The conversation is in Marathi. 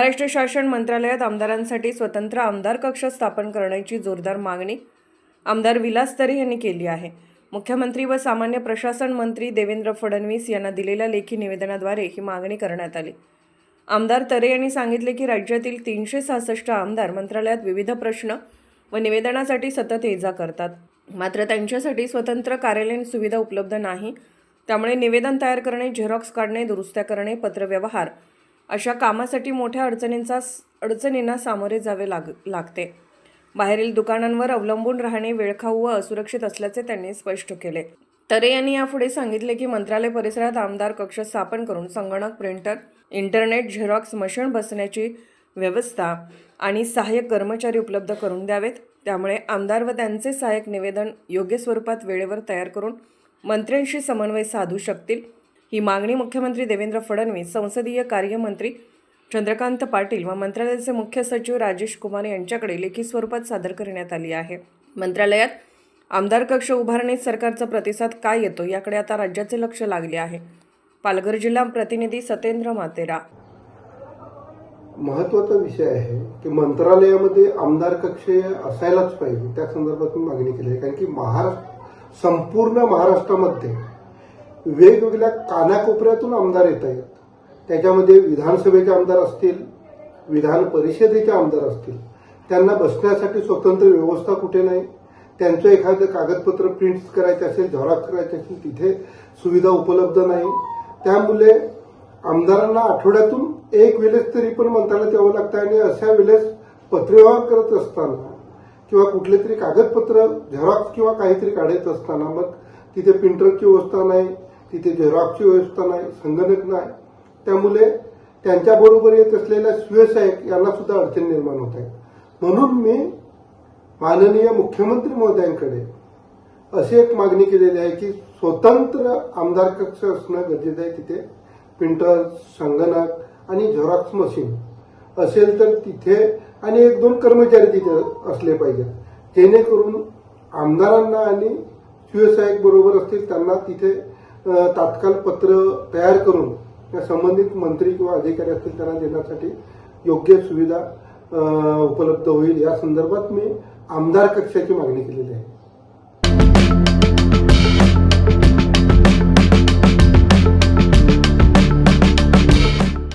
महाराष्ट्र शासन मंत्रालयात आमदारांसाठी स्वतंत्र आमदार कक्ष स्थापन करण्याची जोरदार मागणी आमदार विलास तरे यांनी केली आहे. मुख्यमंत्री व सामान्य प्रशासन मंत्री देवेंद्र फडणवीस यांना दिलेल्या लेखी निवेदनाद्वारे ही मागणी करण्यात आली. आमदार तरे यांनी सांगितले की राज्यातील तीनशे सहासष्ट आमदार मंत्रालयात विविध प्रश्न व निवेदनासाठी सतत ये जा करतात. मात्र त्यांच्यासाठी स्वतंत्र कार्यालयीन सुविधा उपलब्ध नाही. त्यामुळे निवेदन तयार करणे झेरॉक्स काढणे दुरुस्त्या करणे पत्रव्यवहार अशा कामासाठी मोठ्या अडचणींचा अडचणींना सामोरे जावे लाग लागते. बाहेरील दुकानांवर अवलंबून राहणे वेळखाऊ व असुरक्षित असल्याचे त्यांनी स्पष्ट केले. तरे यांनी यापुढे सांगितले की मंत्रालय परिसरात आमदार कक्ष स्थापन करून संगणक प्रिंटर इंटरनेट झेरॉक्स मशीन बसण्याची व्यवस्था आणि सहाय्यक कर्मचारी उपलब्ध करून द्यावेत. त्यामुळे आमदार व त्यांचे सहाय्यक निवेदन योग्य स्वरूपात वेळेवर तयार करून मंत्र्यांशी समन्वय साधू शकतील. ही मागणी मुख्यमंत्री देवेंद्र फडणवीस संसदीय कार्यमंत्री चंद्रकांत पाटील व मंत्रालयाचे मुख्य सचिव राजेश कुमार यांच्याकडे लेखी स्वरूपात सादर करण्यात आली आहे. मंत्रालयात आमदार कक्ष उभारणीत सरकारचा प्रतिसाद काय येतो याकडे आता राज्याचे लक्ष लागले आहे. पालघर जिल्हा प्रतिनिधी सतेंद्र मातेरा. महत्त्वाचा विषय आहे की मंत्रालयामध्ये आमदार कक्ष असायलाच पाहिजे. त्या संदर्भात मी मागणी केली आहे. कारण की महाराष्ट्र संपूर्ण महाराष्ट्रामध्ये वेगवेगळ्या कानाकोपऱ्यातून आमदार येत आहेत त्याच्यामध्ये विधानसभेचे आमदार असतील विधान परिषदेचे आमदार असतील त्यांना बसण्यासाठी स्वतंत्र व्यवस्था कुठे नाही त्यांचं एखादं कागदपत्र प्रिंट करायचं असेल झेरॉक्स करायचे असेल तिथे सुविधा उपलब्ध नाही. त्यामुळे आमदारांना आठवड्यातून एक वेळेस तरी पण मंत्रालयात यावं लागतं आणि अशा वेळेस पत्रव्यवहार करत असताना किंवा कुठले तरी कागदपत्र झेरॉक्स किंवा काहीतरी काढायचं असताना मग तिथे प्रिंटरची व्यवस्था नाही. तिथे झेरॉक्सची व्यवस्था नाही संगणक नाही. त्यामुळे त्यांच्याबरोबर येत असलेल्या सुव्यवसायक यांना सुद्धा अडचण निर्माण होत आहे. म्हणून मी माननीय मुख्यमंत्री महोदयांकडे अशी एक मागणी केलेली आहे की स्वतंत्र आमदार कक्ष असणं गरजेचं आहे. तिथे प्रिंटर संगणक आणि झेरॉक्स मशीन असेल तर तिथे आणि एक दोन कर्मचारी तिथे असले पाहिजेत. जेणेकरून आमदारांना आणि शिवसाहेब बरोबर असतील त्यांना तिथे तात्काळ पत्र तयार करून या संबंधित मंत्री किंवा अधिकारी असतील त्यांना देण्यासाठी योग्य सुविधा उपलब्ध होईल. या संदर्भात मी आमदार कक्षाची मागणी केलेली आहे.